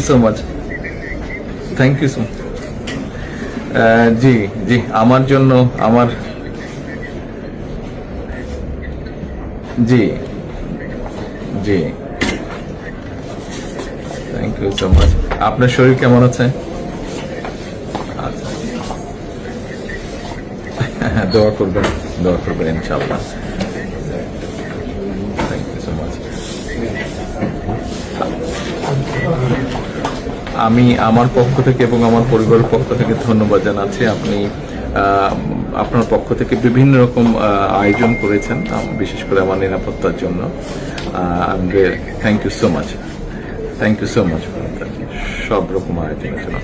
So much জি জি আমার জন্য, আমার জি জি। থ্যাংক ইউ সো মাচ আপনার শরীর কেমন আছে? আচ্ছা। দোয়া করবেন দোয়া করবেন, ইনশাআল্লাহ থ্যাংক ইউ সো মাচ আমি আমার পক্ষ থেকে এবং আমার পরিবারের পক্ষ থেকে ধন্যবাদ জানাচ্ছি। আপনি আপনার পক্ষ থেকে বিভিন্ন রকম আয়োজন করেছেন বিশেষ করে আমার নিরাপত্তার জন্য। Thank you so much thank you so much সব রকম আয়োজনের জন্য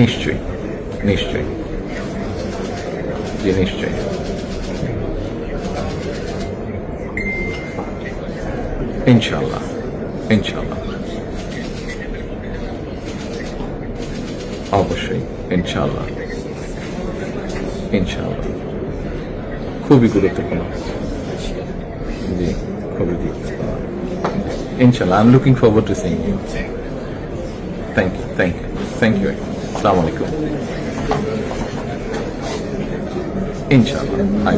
নিশ্চয়ই নিশ্চয়ই। জি, নিশ্চয়ই। ইনশাল্লাহ ইনশাল্লাহ অবশ্যই ইনশাল্লাহ ইনশাল্লাহ খুবই গুরুত্বপূর্ণ জি খুবই গুরুত্বপূর্ণ ইনশাল্লাহ I am looking forward to seeing you thank you thank you thank you আসসালামু আলাইকুম ইনশাল্লাহ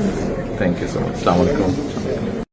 থ্যাংক ইউ সো মাচ আসসালামু আলাইকুম